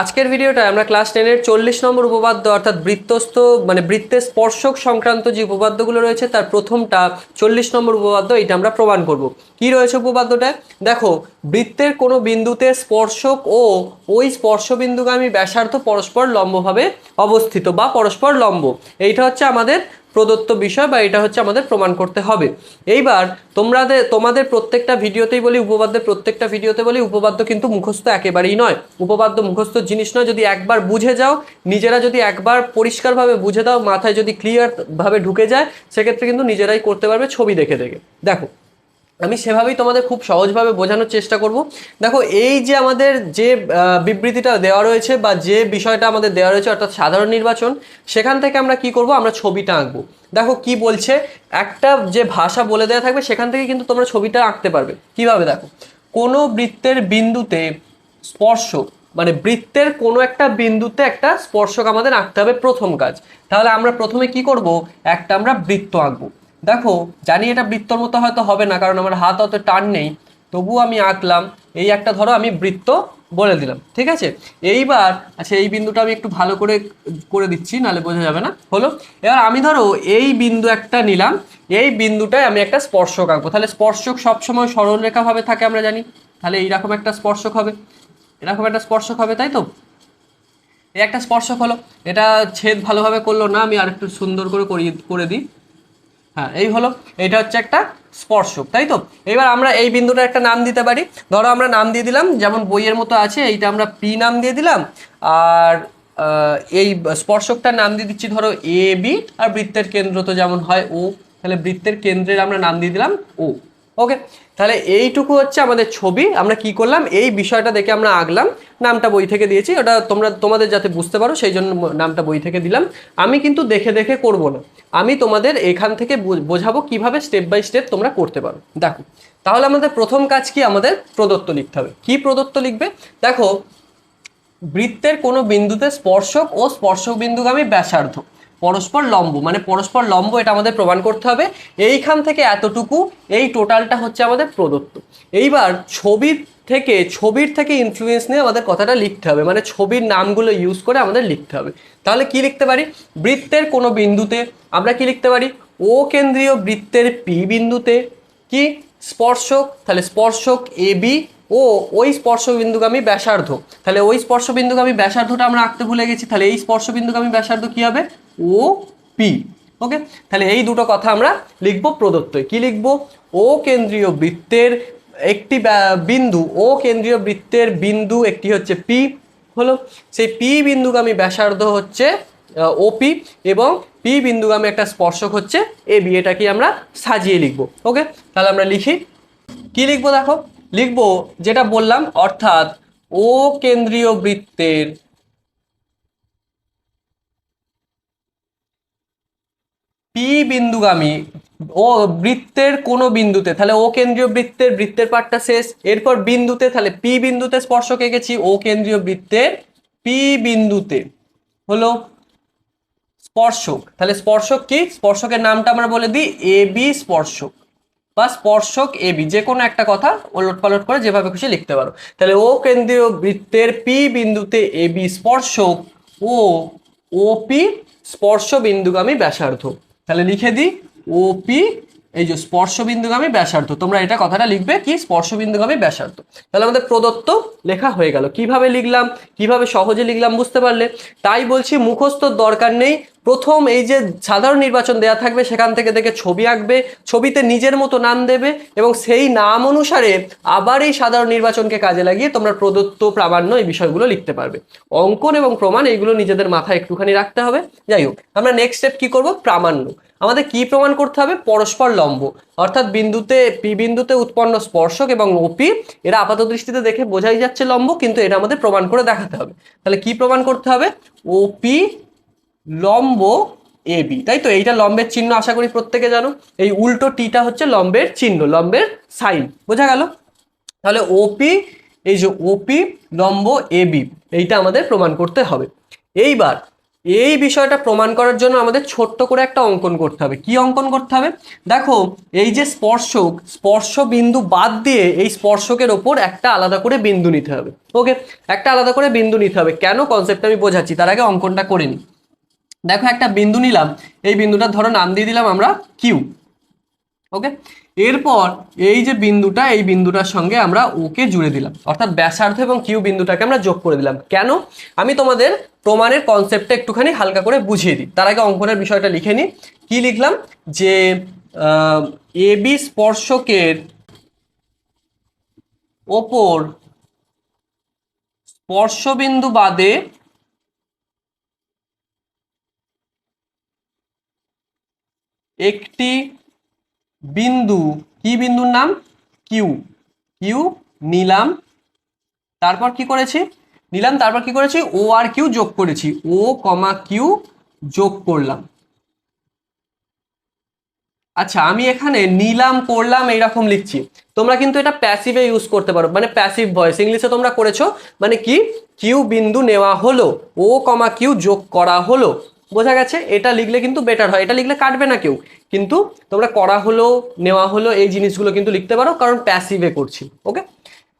আজকের ভিডিওটা আমরা ক্লাস টেনের চল্লিশ নম্বর উপপাদ্য অর্থাৎ বৃত্তস্থ মানে বৃত্তের স্পর্শক সংক্রান্ত যে উপপাদ্যগুলো রয়েছে, তার প্রথমটা চল্লিশ নম্বর উপপাদ্য এটা আমরা প্রমাণ করব। কি রয়েছে উপপাদ্যটায় দেখো, বৃত্তের কোনো বিন্দুতে স্পর্শক ও ওই স্পর্শবিন্দুগামী ব্যাসার্ধ পরস্পর লম্বভাবে অবস্থিত বা পরস্পর লম্ব। এইটা হচ্ছে আমাদের প্রদত্ত বিষয় বা এটা হচ্ছে আমাদের প্রমাণ করতে হবে। এইবার তোমরা তোমাদের প্রত্যেকটা ভিডিওতেই বলি উপপাদ্যের প্রত্যেকটা ভিডিওতে বলি, উপবাদ্য কিন্তু মুখস্থ একেবারেই নয়। উপবাদ্য মুখস্থ জিনিস নয়, যদি একবার বুঝে যাও, নিজেরা যদি একবার পরিষ্কারভাবে বুঝে দাও, মাথায় যদি ক্লিয়ারভাবে ঢুকে যায়, সেক্ষেত্রে কিন্তু নিজেরাই করতে পারবে ছবি দেখে দেখে। দেখো আমি সেভাবেই তোমাদের খুব সহজভাবে বোঝানোর চেষ্টা করব। দেখো, এই যে আমাদের যে বিবৃতিটা দেওয়া রয়েছে বা যে বিষয়টা আমাদের দেওয়া রয়েছে, অর্থাৎ সাধারণ নির্বাচন, সেখান থেকে আমরা কি করব? আমরা ছবিটা আঁকবো। দেখো কি বলছে, একটা যে ভাষা বলে দেওয়া থাকবে, সেখান থেকে কিন্তু তোমরা ছবিটা আঁকতে পারবে। কীভাবে? দেখো, কোনো বৃত্তের বিন্দুতে স্পর্শ মানে বৃত্তের কোনো একটা বিন্দুতে একটা স্পর্শক আমাদের আঁকতে হবে প্রথম কাজ। তাহলে আমরা প্রথমে কি করব? একটা আমরা বৃত্ত আঁকবো। দেখো, জানি এটা বৃত্তর মতো হয়তো হবে না, কারণ আমার হাত অত টান নেই। তবুও আমি আঁকলাম, এই একটা ধরো আমি বৃত্ত বলে দিলাম, ঠিক আছে? এইবার আচ্ছা এই বিন্দুটা আমি একটু ভালো করে করে দিচ্ছি, নাহলে বোঝা যাবে না, হলো? এবার আমি ধরো, এই বিন্দু একটা নিলাম, এই বিন্দুটায় আমি একটা স্পর্শক আঁকবো। তাহলে স্পর্শক সবসময় সরলরেখাভাবে থাকে আমরা জানি, তাহলে এইরকম একটা স্পর্শক হবে, এরকম একটা স্পর্শক হবে, তাই তো? এই একটা স্পর্শক হলো, এটা ছেদ ভালোভাবে করল না, আমি আর একটু সুন্দর করে করিয়ে, করে দিই। হ্যাঁ এই হলো, এটা হচ্ছে একটা স্পর্শক, তাই তো? এবার আমরা এই বিন্দুটা একটা নাম দিতে পারি। ধরো আমরা নাম দিয়ে দিলাম, যেমন বইয়ের মতো আছে, এইটা আমরা পি নাম দিয়ে দিলাম, আর এই স্পর্শকটার নাম দিয়ে দিচ্ছি ধরো এ, বি, আর বৃত্তের কেন্দ্র তো যেমন হয় ও, তাহলে বৃত্তের কেন্দ্রের আমরা নাম দিয়ে দিলাম ও। ওকে তাহলে এইটুকু হচ্ছে আমাদের ছবি। আমরা কি করলাম? এই বিষয়টা দেখে আমরা আঁকলাম। নামটা বই থেকে দিয়েছি। ওটা তোমরা, তোমাদের যাতে বুঝতে পারো, সেই জন্য নামটা বই থেকে দিলাম। আমি কিন্তু দেখে দেখে করব না। আমি তোমাদের এখান থেকে বোঝাবো কীভাবে স্টেপ বাই স্টেপ তোমরা করতে পারো। দেখো, তাহলে আমাদের প্রথম কাজ কি? আমাদের প্রদত্ত লিখতে হবে। কি প্রদত্ত লিখবে? দেখো, বৃত্তের কোনো বিন্দুতে স্পর্শক ও স্পর্শক বিন্দুগামী ব্যাসার্ধ। পরস্পর লম্ব মানে পরস্পর লম্ব এটা আমাদের প্রমাণ করতে হবে। এইখান থেকে এতটুকু, এই টোটালটা হচ্ছে আমাদের প্রদত্ত। এইবার ছবির থেকে ছবির থেকে ইনফ্লুয়েন্স নিয়ে আমাদের কথাটা লিখতে হবে মানে ছবির নামগুলো ইউজ করে আমাদের লিখতে হবে। তাহলে কি লিখতে পারি? বৃত্তের কোনো বিন্দুতে, আমরা কি লিখতে পারি? ও কেন্দ্রীয় বৃত্তের পি বিন্দুতে, কি? স্পর্শক, তাহলে স্পর্শক এ বি ও ওই স্পর্শবিন্দুগামী ব্যাসার্ধ। তাহলে ওই স্পর্শবিন্দুগামী ব্যাসার্ধটা আমরা আঁকতে ভুলে গেছি, তাহলে এই স্পর্শবিন্দুগামী ব্যাসার্ধ কি হবে? O P. ওকে তাহলে এই দুটো কথা আমরা লিখব প্রদত্তই। কি লিখব? ও কেন্দ্রীয় বৃত্তের একটি বিন্দু, ও কেন্দ্রীয় বৃত্তের বিন্দু একটি হচ্ছে পি হলো? সেই পি বিন্দুগামী ব্যাসার্ধ হচ্ছে ওপি এবং পি বিন্দুগামী একটা স্পর্শক হচ্ছে এ বি এটাকে আমরা সাজিয়ে লিখব। ওকে তাহলে আমরা লিখি। কি লিখব দেখো? লিখব যেটা বললাম, অর্থাৎ ও কেন্দ্রীয় বৃত্তের পি বিন্দুগামী, ও বৃত্তের কোনো বিন্দুতে, তাহলে ও কেন্দ্রীয় বৃত্তের বৃত্তের পার্টটা শেষ, এরপর বিন্দুতে, তাহলে পি বিন্দুতে স্পর্শক এঁকেছি, ও কেন্দ্রীয় বৃত্তের পি বিন্দুতে হলো স্পর্শক, তাহলে স্পর্শক কি? স্পর্শকের নামটা আমরা বলে দিই এ বি স্পর্শক, বা স্পর্শক এ বি যে কোনো একটা কথা ওলট পালট করে যেভাবে খুশি লিখতে পারো, তাহলে ও কেন্দ্রীয় বৃত্তের পি বিন্দুতে এ বি স্পর্শক, ও পি স্পর্শ বিন্দুগামী ব্যাসার্ধ। তাহলে লিখে দিই ওপি এই যে স্পর্শ বিন্দুগামী ব্যাসার্ধ, তোমরা এটা কথাটা লিখবে কি? স্পর্শ বিন্দুগামী ব্যাসার্ধ। তাহলে আমাদের প্রদত্ত লেখা হয়ে গেল। কীভাবে লিখলাম? কীভাবে সহজে লিখলাম বুঝতে পারলে? তাই বলছি মুখস্থর দরকার নেই। প্রথম এই যে সাধারণ নির্বাচন দেয়া থাকবে, সেখান থেকে দেখে ছবি আঁকবে, ছবিতে নিজের মতো নাম দেবে এবং সেই নাম অনুসারে আবার এই সাধারণ নির্বাচনকে কাজে লাগিয়ে তোমরা প্রদত্ত প্রামাণ্য এই বিষয়গুলো লিখতে পারবে। অঙ্কন এবং প্রমাণ, এইগুলো নিজেদের মাথায় একটুখানি রাখতে হবে। যাই হোক, আমরা নেক্সট স্টেপ কি করব? প্রামাণ্য। আমাদের কি প্রমাণ করতে হবে? পরস্পর লম্ব। অর্থাৎ বিন্দুতে, পি বিন্দুতে উৎপন্ন স্পর্শক এবং ওপি এরা আপাত দৃষ্টিতে দেখে বোঝাই যাচ্ছে লম্ব, কিন্তু এটা আমাদের প্রমাণ করে দেখাতে হবে। তাহলে কি প্রমাণ করতে হবে? ওপি লম্ব এ বি তাই তো? এইটা লম্বের চিহ্ন, আশা করি প্রত্যেকে জানো। এই উল্টো টিটা হচ্ছে লম্বের চিহ্ন, লম্বের সাইন। বোঝা গেল? তাহলে ওপি এই যে ওপি লম্ব এ বি এইটা আমাদের প্রমাণ করতে হবে। এইবার এই বিষয়টা প্রমাণ করার জন্য আমাদের ছোট্ট করে একটা অঙ্কন করতে হবে। কি অঙ্কন করতে হবে? দেখো, এই যে স্পর্শক স্পর্শ বিন্দু বাদ দিয়ে এই স্পর্শকের ওপর একটা আলাদা করে বিন্দু নিতে হবে। ওকে, একটা আলাদা করে বিন্দু নিতে হবে। কেন? কনসেপ্টটা আমি বোঝাচ্ছি, তার আগে অঙ্কনটা করে নিই। দেখো, একটা বিন্দু নিলাম, এই বিন্দুটার ধরো নাম দিয়ে দিলাম আমরা কিউ ওকে এরপর এই যে বিন্দুটা, এই বিন্দুটার সঙ্গে আমরা ওকে জুড়ে দিলাম। অর্থাৎ ব্যাসার্ধ এবং কিউ বিন্দুটাকে আমরা যোগ করে দিলাম। কেন? আমি তোমাদের প্রমাণের কনসেপ্টটা একটুখানি হালকা করে বুঝিয়ে দিই। তার আগে অঙ্কনের বিষয়টা লিখে নিই। কি লিখলাম? যে এ বি স্পর্শকের ওপর স্পর্শবিন্দু বাদে একটি বিন্দু, কি বিন্দুর নাম? কিউ কিউ নিলাম। তারপর কি করেছি? নিলাম, তারপর কি করেছি? ও আর কিউ যোগ করেছি। ও কমা কিউ যোগ করলাম। আচ্ছা আমি এখানে নিলাম, করলাম এইরকম লিখছি। তোমরা কিন্তু এটা প্যাসিভে ইউজ করতে পারো। মানে প্যাসিভ ভয়েস ইংলিশে তোমরা করেছ মানে কি? কিউ বিন্দু নেওয়া হলো। ও কমা কিউ যোগ করা হলো। বোঝা গেছে, এটা লিখলে কিন্তু বেটার হয়। এটা লিখলে কাটবে না কেউ। কিন্তু তোমরা করা হলো, নেওয়া হলো, এই জিনিসগুলো কিন্তু লিখতে পারো, কারণ প্যাসিভে করছি ওকে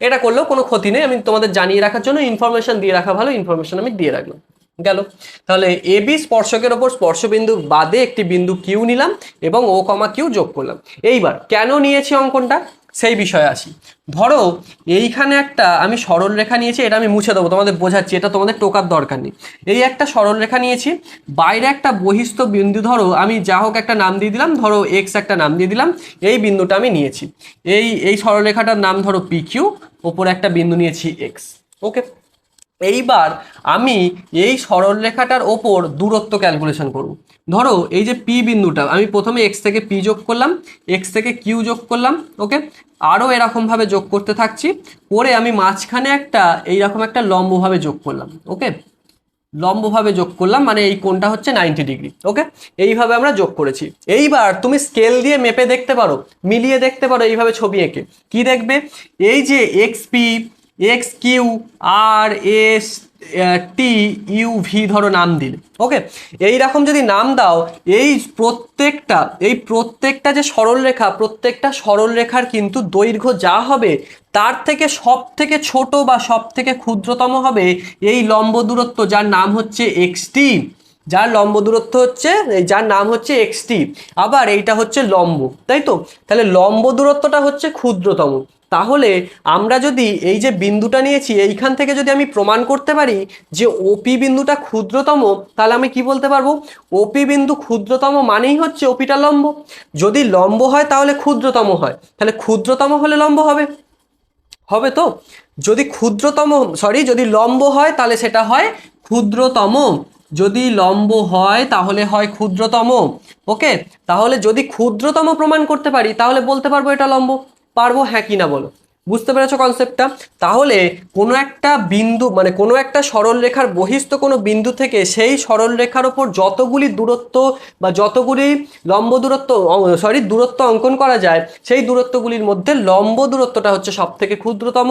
এটা করলেও কোনো ক্ষতি নেই। আমি তোমাদের জানিয়ে রাখার জন্য ইনফরমেশন দিয়ে রাখা ভালো ইনফরমেশন আমি দিয়ে রাখলাম। গেল। তাহলে এ বি স্পর্শকের ওপর স্পর্শবিন্দু বাদে একটি বিন্দু কিউ নিলাম এবং ও কমা কিউ যোগ করলাম। এইবার কেন নিয়েছি অঙ্কনটা? সেই বিষয়ে আসি। ধরো, এইখানে একটা আমি সরল রেখা নিয়েছি, এটা আমি মুছে দেবো, তোমাদের বোঝাচ্ছি, এটা তোমাদের টোকার দরকার নেই। এই একটা সরল রেখা নিয়েছি, বাইরে একটা বহিস্থ বিন্দু, ধরো, আমি যা হোক একটা নাম দিয়ে দিলাম, ধরো এক্স একটা নাম দিয়ে দিলাম, এই বিন্দুটা আমি নিয়েছি। এই এই সরলরেখাটার নাম ধরো পি কিউ ওপরে একটা বিন্দু নিয়েছি এক্স ওকে এইবার আমি এই সরলরেখাটার ওপর দূরত্ব ক্যালকুলেশন করব। ধরো এই যে পি বিন্দুটা, আমি প্রথমে এক্স থেকে পি যোগ করলাম এক্স থেকে কিউ যোগ করলাম ওকে আরও এরকমভাবে যোগ করতে থাকছি, করে আমি মাঝখানে একটা এইরকম একটা লম্বভাবে যোগ করলাম ওকে লম্বভাবে যোগ করলাম মানে এই কোণটা হচ্ছে নাইনটি ডিগ্রি ওকে এইভাবে আমরা যোগ করেছি। এইবার তুমি স্কেল দিয়ে মেপে দেখতে পারো, মিলিয়ে দেখতে পারো এইভাবে ছবি এঁকে। কি দেখবে? এই যে X P X Q R S T U V ধরো নাম দিলে ওকে এই রকম যদি নাম দাও, এই প্রত্যেকটা এই প্রত্যেকটা যে সরলরেখা প্রত্যেকটা সরলরেখার কিন্তু দৈর্ঘ্য যা হবে, তার থেকে সব থেকে ছোট বা সব থেকে ক্ষুদ্রতম হবে এই লম্ব দূরত্ব, যার নাম হচ্ছে এক্সটি যার লম্ব দূরত্ব হচ্ছে, যার নাম হচ্ছে এক্সটি আবার এইটা হচ্ছে লম্ব, তাই তো? তাহলে লম্ব দূরত্বটা হচ্ছে ক্ষুদ্রতম। তাহলে আমরা যদি এই যে বিন্দুটা নিয়েছি, এইখান থেকে যদি আমি প্রমাণ করতে পারি যে ওপি বিন্দুটা ক্ষুদ্রতম, তাহলে আমি কি বলতে পারব? ওপি বিন্দু ক্ষুদ্রতম মানেই হচ্ছে ওপিটা লম্ব। যদি লম্ব হয়, তাহলে ক্ষুদ্রতম হয়। তাহলে ক্ষুদ্রতম হলে লম্ব হবে। হবে তো? যদি ক্ষুদ্রতম সরি যদি লম্ব হয়, তাহলে সেটা হয় ক্ষুদ্রতম। যদি লম্ব হয়, তাহলে হয় ক্ষুদ্রতম। ওকে? তাহলে যদি ক্ষুদ্রতম প্রমাণ করতে পারি, তাহলে বলতে পারব এটা লম্ব। পারব? হ্যাঁ কি না বলো। বুঝতে পেরেছ কনসেপ্টটা তাহলে কোনো একটা বিন্দু মানে কোনো একটা সরল রেখার বহিস্থ কোনো বিন্দু থেকে সেই সরল রেখার ওপর যতগুলি দূরত্ব বা যতগুলি লম্ব দূরত্ব সরি দূরত্ব অঙ্কন করা যায়, সেই দূরত্বগুলির মধ্যে লম্ব দূরত্বটা হচ্ছে সব থেকে ক্ষুদ্রতম।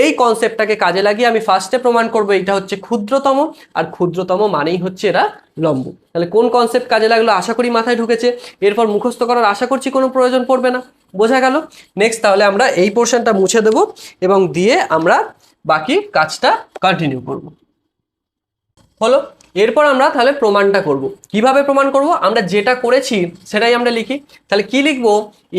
এই কনসেপ্টটাকে কাজে লাগিয়ে আমি ফার্স্টে প্রমাণ করব এটা হচ্ছে ক্ষুদ্রতম আর ক্ষুদ্রতম মানেই হচ্ছে এরা লম্ব। তাহলে কোন কনসেপ্ট কাজে লাগল? আশা করি মাথায় ঢুকেছে। এরপর মুখস্থ করার আশা করছি কোনো প্রয়োজন পড়বে না। বোঝা গেল। নেক্সট তাহলে আমরা এই পোর্শনটা মুছে দেব এবং দিয়ে আমরা বাকি কাজটা কন্টিনিউ করব। হলো, এরপর আমরা তাহলে প্রমাণটা করব। কীভাবে প্রমাণ করব? আমরা যেটা করেছি সেটাই আমরা লিখি। তাহলে কি লিখব?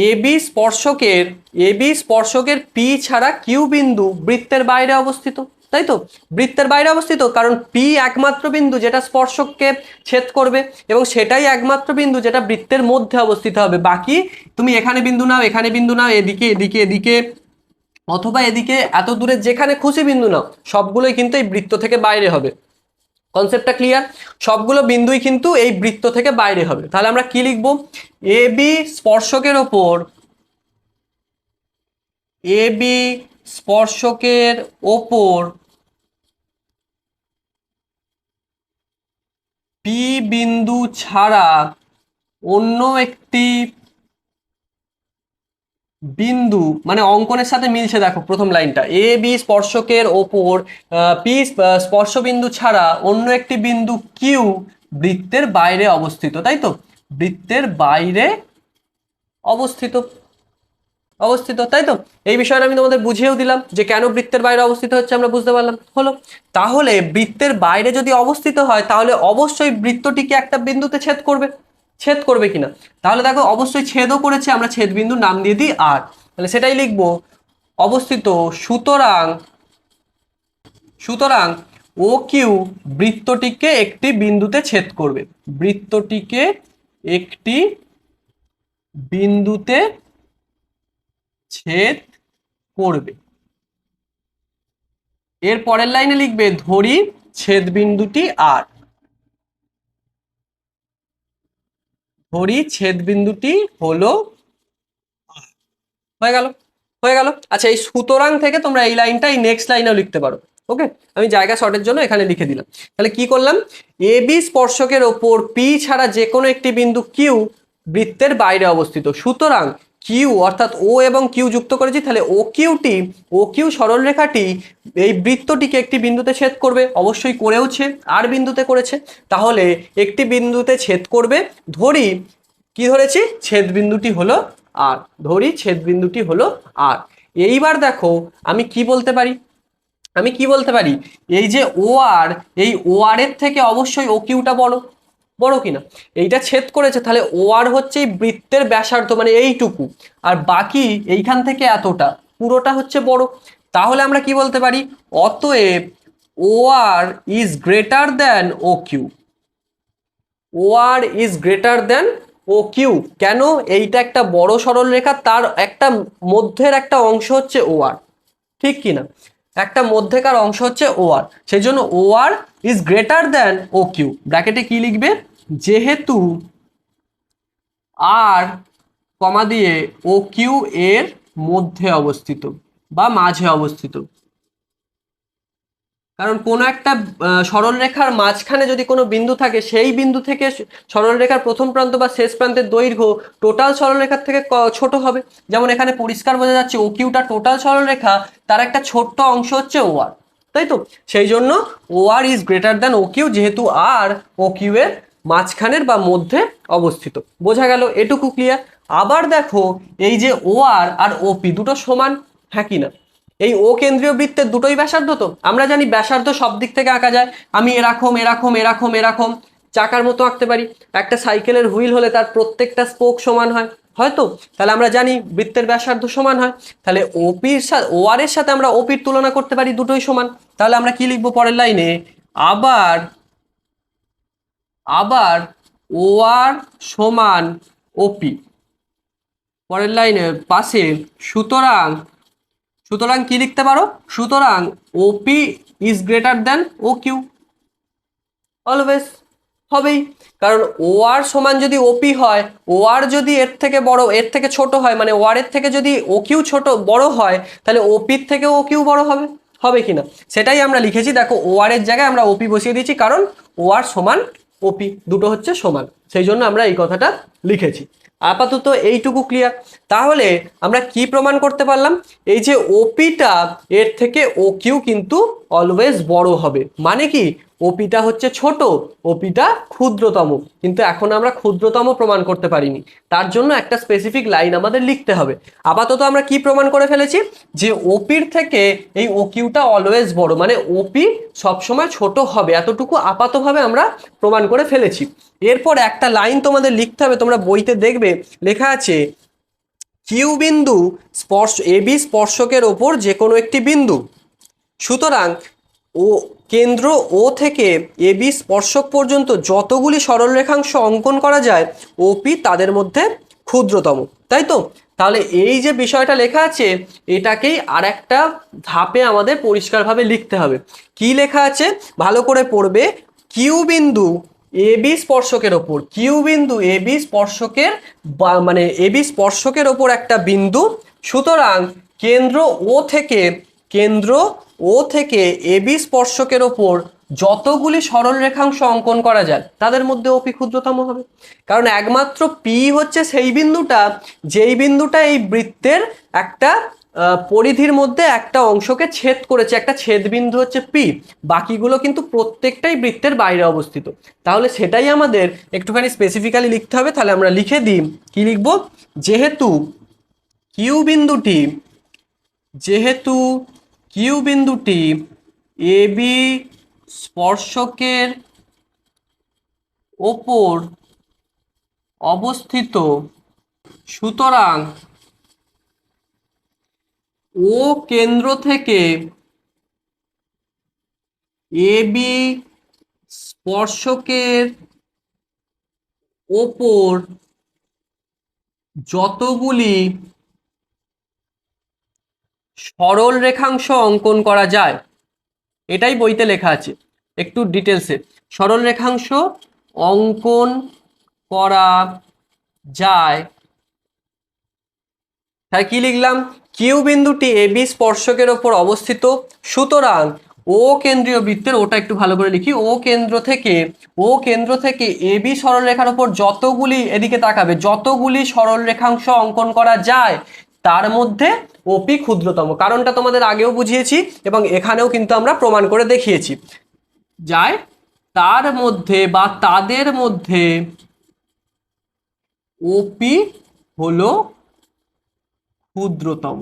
এ বি স্পর্শকের এ বি স্পর্শকের পি ছাড়া কিউ বিন্দু বৃত্তের বাইরে অবস্থিত। তাই তো? বৃত্তের বাইরে অবস্থিত, কারণ পি একমাত্র বিন্দু যেটা স্পর্শককে ছেদ করবে এবং সেটাই একমাত্র বিন্দু যেটা বৃত্তের মধ্যে অবস্থিত হবে। বাকি তুমি এখানে বিন্দু নাও, এখানে বিন্দু নাও, এদিকে এদিকে এদিকে অথবা এদিকে এত দূরে যেখানে খুশি বিন্দু নাও, সবগুলোই কিন্তু এই বৃত্ত থেকে বাইরে হবে। কনসেপ্টটা ক্লিয়ার? সবগুলো বিন্দুই কিন্তু এই বৃত্ত থেকে বাইরে হবে। তাহলে আমরা কি লিখব? এ বি স্পর্শকের ওপর এ বি স্পর্শকের ওপর পি বিন্দু ছাড়া অন্য একটি বিন্দু মানে অঙ্কনের সাথে মিলছে দেখো প্রথম লাইনটা। এ বি স্পর্শকের ওপর পি স্পর্শ বিন্দু ছাড়া অন্য একটি বিন্দু কিউ বৃত্তের বাইরে অবস্থিত, তাই তো? বৃত্তের বাইরে অবস্থিত। অবস্থিত, তাই তো? এই বিষয়টা আমি তোমাদের বুঝিয়েও দিলাম যে কেন বৃত্তের বাইরে অবস্থিত হচ্ছে, আমরা বুঝতে পারলাম। হলো, তাহলে বৃত্তের বাইরে যদি অবস্থিত হয়, তাহলে অবশ্যই বৃত্তটিকে একটা বিন্দুতে ছেদ করবে। ছেদ করবে কিনা? তাহলে দেখো, অবশ্যই ছেদও করেছে, আমরা ছেদ বিন্দুর নাম দিয়ে দিই আর। তাহলে সেটাই লিখব, অবস্থিত সুতরাং সুতরাং ও কিউ বৃত্তটিকে একটি বিন্দুতে ছেদ করবে। বৃত্তটিকে একটি বিন্দুতে ছেদ করবে। এর পরের লাইনে লিখবে ধরি ছেদ বিন্দুটি আর। ধরি ছেদ বিন্দুটি হলো। হয়ে গেল হয়ে গেল। আচ্ছা এই সুতরাং থেকে তোমরা এই লাইনটা এই নেক্সট লাইনেও লিখতে পারো, ওকে? আমি জায়গা শর্টের জন্য এখানে লিখে দিলাম। তাহলে কি করলাম? এ বি স্পর্শকের ওপর পি ছাড়া যে কোনো একটি বিন্দু কিউ বৃত্তের বাইরে অবস্থিত। সুতরাং কিউ অর্থাৎ ও এবং কিউ যুক্ত করেছি, তাহলে ও কিউটি ও কিউ সরলরেখাটি এই বৃত্তটিকে একটি বিন্দুতে ছেদ করবে, অবশ্যই করেওছে, আর বিন্দুতে করেছে। তাহলে একটি বিন্দুতে ছেদ করবে, ধরি কি ধরেছি, ছেদ বিন্দুটি হলো আর, ধরি ছেদ বিন্দুটি হলো আর। এইবার দেখো, আমি কি বলতে পারি? আমি কি বলতে পারি? এই যে ও আর, এই ও আর এর থেকে অবশ্যই ও কিউটা বড়। বড় কিনা? এইটা ছেদ করেছে, তাহলে ও আর হচ্ছে এই বৃত্তের ব্যাসার্ধ মানে এইটুকু। আর বাকি এইখান থেকে এতটা, পুরোটা হচ্ছে বড়। তাহলে আমরা কি বলতে পারি? অতএব O R is greater than O Q O R is greater than O Q কেন? এইটা একটা বড় সরল রেখা, তার একটা মধ্যের একটা অংশ হচ্ছে ও আর ঠিক কি না একটা মধ্যেকার অংশ হচ্ছে ও আর সেই জন্য O R is greater than O Q ব্র্যাকেটে কি লিখবে? যেহেতু আর কমা দিয়ে ও কিউ এর মধ্যে অবস্থিত বা মাঝে অবস্থিত। কারণ কোনো একটা সরলরেখার মাঝখানে যদি কোনো বিন্দু থাকে, সেই বিন্দু থেকে সরলরেখার প্রথম প্রান্ত বা শেষ প্রান্তের দৈর্ঘ্য টোটাল সরলরেখার থেকে ছোট হবে। যেমন এখানে পরিষ্কার বোঝা যাচ্ছে ও কিউটা টোটাল সরলরেখা, তার একটা ছোট্ট অংশ হচ্ছে ও আর তাই তো? সেই জন্য O R is greater than O Q যেহেতু আর ও কিউ এর মাঝখানের বা মধ্যে অবস্থিত। বোঝা গেল এটুকু ক্লিয়ার আবার দেখো, এই যে ও আর আর ওপি দুটো সমান হ্যাঁ কি না? এই ও কেন্দ্রীয় বৃত্তের দুটোই ব্যাসার্ধ তো? আমরা জানি ব্যাসার্ধ সব দিক থেকে আঁকা যায়। আমি এরকম এরকম এরকম এরকম, চাকার মতো আঁকতে পারি। একটা সাইকেলের হুইল হলে তার প্রত্যেকটা স্পোক সমান হয়। হয়তো? তাহলে আমরা জানি বৃত্তের ব্যাসার্ধ সমান হয়। তাহলে ওপির সাথে ও আর এর সাথে আমরা ওপির তুলনা করতে পারি দুটোই সমান। তাহলে আমরা কি লিখব পরের লাইনে? আবার আবার ও আর সমান ওপি পরের লাইনে পাশে, সুতরাং সুতরাং কি লিখতে পারো? সুতরাং OP is greater than O Q always হবেই। কারণ ও আর সমান যদি ওপি হয়, ও আর যদি এর থেকে বড়, এর থেকে ছোট হয় মানে ও আর এর থেকে যদি ও কিউ ছোট, বড় হয়, তাহলে ওপির থেকে ও কিউ বড় হবে হবে কিনা? সেটাই আমরা লিখেছি, দেখো ও আর এর জায়গায় আমরা ওপি বসিয়ে দিয়েছি, কারণ ও আর সমান ওপি দুটো হচ্ছে সমান, সেই জন্য আমরা এই কথাটা লিখেছি। আপাতত এইটুকু ক্লিয়ার তাহলে আমরা কি প্রমাণ করতে পারলাম? এই যে ওপিটা এর থেকে ও কিউ কিন্তু অলওয়েজ বড় হবে মানে কি? ওপিটা হচ্ছে ছোট ওপিটা ক্ষুদ্রতম। কিন্তু এখন আমরা ক্ষুদ্রতম প্রমাণ করতে পারিনি। তার জন্য একটা স্পেসিফিক লাইন আমাদের লিখতে হবে। আপাতত আমরা কি প্রমাণ করে ফেলেছি? যে ওপির থেকে এই ওকিউটা অলওয়েজ বড়। মানে ওপি সবসময় ছোট হবে। এতটুকু আপাতভাবে আমরা প্রমাণ করে ফেলেছি। এরপর একটা লাইন তোমাদের লিখতে হবে। তোমরা বইতে দেখবে, লেখা আছে কিউ বিন্দু স্পর্শ এবি স্পর্শকের ওপর যে কোনো একটি বিন্দু। সুতরাং ও কেন্দ্র ও থেকে এবি স্পর্শক পর্যন্ত যতগুলি সরলরেখাংশ অঙ্কন করা যায় ওপি তাদের মধ্যে ক্ষুদ্রতম। তাই তো? তাহলে এই যে বিষয়টা লেখা আছে, এটাকেই আর একটা ধাপে আমাদের পরিষ্কারভাবে লিখতে হবে। কি লেখা আছে? ভালো করে পড়বে কিউ বিন্দু এ বি স্পর্শকের ওপর। কিউ বিন্দু এ বি স্পর্শকের বা- মানে এ বি স্পর্শকের ওপর একটা বিন্দু। সুতরাং কেন্দ্র ও থেকে কেন্দ্র ও থেকে এবি স্পর্শকের ওপর যতগুলি সরল রেখাংশ অঙ্কন করা যায়, তাদের মধ্যে ওপি ক্ষুদ্রতম হবে। কারণ একমাত্র পি হচ্ছে সেই বিন্দুটা, যেই বিন্দুটা এই বৃত্তের একটা পরিধির মধ্যে একটা অংশকে ছেদ করেছে, একটা ছেদ বিন্দু হচ্ছে পি বাকিগুলো কিন্তু প্রত্যেকটাই বৃত্তের বাইরে অবস্থিত। তাহলে সেটাই আমাদের একটুখানি স্পেসিফিক্যালি লিখতে হবে। তাহলে আমরা লিখে দিই, কি লিখব? যেহেতু কিউ বিন্দুটি, যেহেতু কিউ বিন্দুটি এ বি স্পর্শকের ওপর অবস্থিত। সুতরাং ও কেন্দ্র থেকে এ বি স্পর্শকের ওপর যতগুলি সরল রেখাংশ অঙ্কন করা যায়। এটাই বইতে লেখা আছে, একটু ডিটেলসে সরল রেখাংশ অঙ্কন করা যায়। তাই কি লিখলাম? কিউ বিন্দুটি এ বি স্পর্শকের ওপর অবস্থিত, সুতরাং ও কেন্দ্রীয় বৃত্তের, ওটা একটু ভালো করে লিখি, ও কেন্দ্র থেকে, ও কেন্দ্র থেকে এ বি সরলরেখার ওপর যতগুলি এদিকে তাকাবে, যতগুলি সরল রেখাংশ অঙ্কন করা যায় তার মধ্যে ওপি ক্ষুদ্রতম। কারণটা তোমাদের আগেও বুঝিয়েছি এবং এখানেও কিন্তু আমরা প্রমাণ করে দেখিয়েছি। যায়, তার মধ্যে বা তাদের মধ্যে ওপি হলো ক্ষুদ্রতম।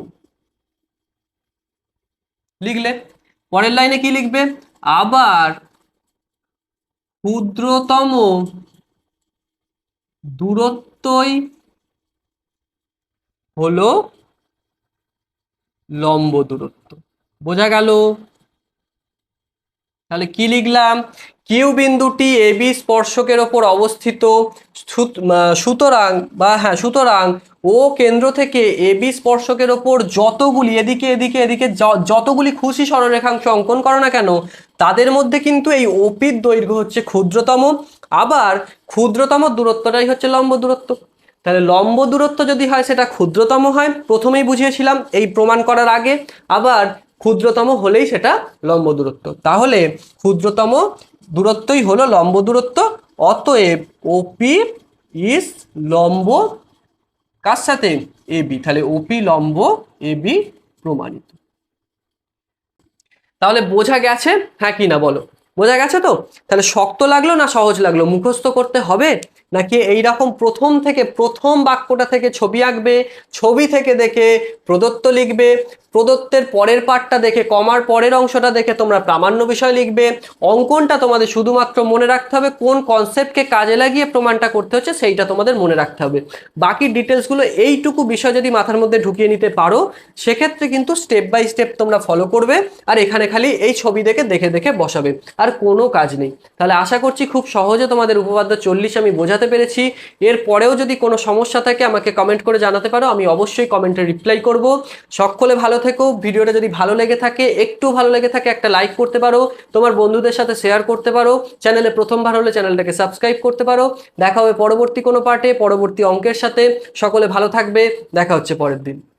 লিখলে, পরের লাইনে কি লিখবে? আবার ক্ষুদ্রতম দূরত্বই হলো লম্ব দূরত্ব। বোঝা গেল? তাহলে কি লিখলাম? কিউ বিন্দুটি এ বি স্পর্শকের ওপর অবস্থিত সুতরাং, বা হ্যাঁ সুতরাং ও কেন্দ্র থেকে এ বি স্পর্শকের ওপর যতগুলি, এদিকে এদিকে এদিকে যতগুলি খুশি সরলরেখাংশ অঙ্কন করো না কেন, তাদের মধ্যে কিন্তু এই ওপির দৈর্ঘ্য হচ্ছে ক্ষুদ্রতম, আবার ক্ষুদ্রতম দূরত্বটাই হচ্ছে লম্ব দূরত্ব। তাহলে লম্ব দূরত্ব যদি হয়, সেটা ক্ষুদ্রতম হয়। প্রথমেই বুঝিয়েছিলাম, এই প্রমাণ করার আগে। আবার ক্ষুদ্রতম হলেই সেটা লম্ব দূরত্ব। তাহলে ক্ষুদ্রতম দূরত্বই হলো লম্ব দূরত্ব। অতএব ওপি ইস লম্ব। কার সাথে? এ বি তাহলে ওপি লম্ব এ বি প্রমাণিত। তাহলে বোঝা গেছে? হ্যাঁ কি না বলো? বোঝা গেছে তো? তাহলে শক্ত লাগল না সহজ লাগল? মুখস্থ করতে হবে? নাকি এই রকম প্রথম থেকে প্রথম বাক্যটা থেকে ছবি আঁকবে, ছবি থেকে দেখে প্রদত্ত লিখবে, প্রদত্তের পরের পার্টটা দেখে, কমার পরের অংশটা দেখে তোমরা প্রামাণ্য বিষয় লিখবে, অঙ্কনটা তোমাদের শুধুমাত্র মনে রাখতে হবে কোন কনসেপ্টকে কাজে লাগিয়ে প্রমাণটা করতে হচ্ছে সেইটা তোমাদের মনে রাখতে হবে। বাকি ডিটেলসগুলো এইটুকু বিষয় যদি মাথার মধ্যে ঢুকিয়ে নিতে পারো, সেক্ষেত্রে কিন্তু স্টেপ বাই স্টেপ তোমরা ফলো করবে আর এখানে খালি এই ছবি দেখে দেখে দেখে বসাবে, আর কোনো কাজ নেই। তাহলে আশা করছি খুব সহজে তোমাদের উপপাদ্য চল্লিশ আমি বোঝাতে পেরেছি। এর পরেও যদি কোনো সমস্যা থাকে আমাকে কমেন্ট করে জানাতে পারো, আমি অবশ্যই কমেন্টে রিপ্লাই করব। সকলে ভালো থেকো। ভিডিওটা যদি ভালো লেগে থাকে, একটু ভালো লেগে থাকে, একটা লাইক করতে পারো। তোমার বন্ধুদের সাথে শেয়ার করতে পারো। চ্যানেলে প্রথমবার হলে চ্যানেলটাকে সাবস্ক্রাইব করতে পারো। দেখা হবে পরবর্তী কোনো পার্টে পরবর্তী অঙ্কের সাথে। সকলে ভালো থাকবে। দেখা হচ্ছে পরের দিন।